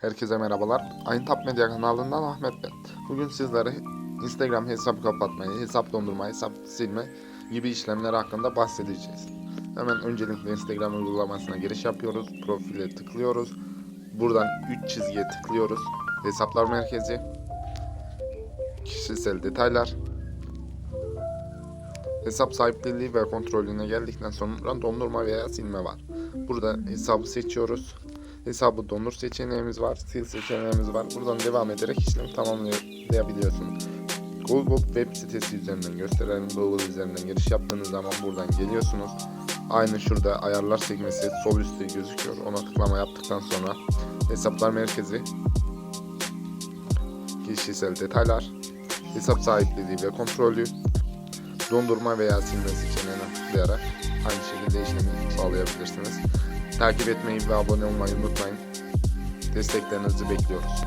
Herkese merhabalar. Ayıntap Medya kanalından Ahmet ben. Bugün sizlere Instagram hesap kapatmayı, hesap dondurma, hesap silme gibi işlemler hakkında bahsedeceğiz. Hemen öncelikle Instagram uygulamasına giriş yapıyoruz. Profile tıklıyoruz. Buradan 3 çizgiye tıklıyoruz. Hesaplar merkezi. Kişisel detaylar. Hesap sahipliliği ve kontrolüne geldikten sonra dondurma veya silme var. Burada hesabı seçiyoruz. Hesabı dondur seçeneğimiz var. Sil seçeneğimiz var. Buradan devam ederek işlemi tamamlayabiliyorsunuz. Google web sitesi üzerinden gösterelim. Google üzerinden giriş yaptığınız zaman buradan geliyorsunuz. Aynı şurada ayarlar sekmesi sol üstte gözüküyor. Ona tıklama yaptıktan sonra hesaplar merkezi, kişisel detaylar, hesap sahipliliği ve kontrolü, dondurma veya silme seçeneğine tıklayarak aynı şekilde işlemi sağlayabilirsiniz. Takip etmeyi ve abone olmayı unutmayın. Desteklerinizi bekliyoruz.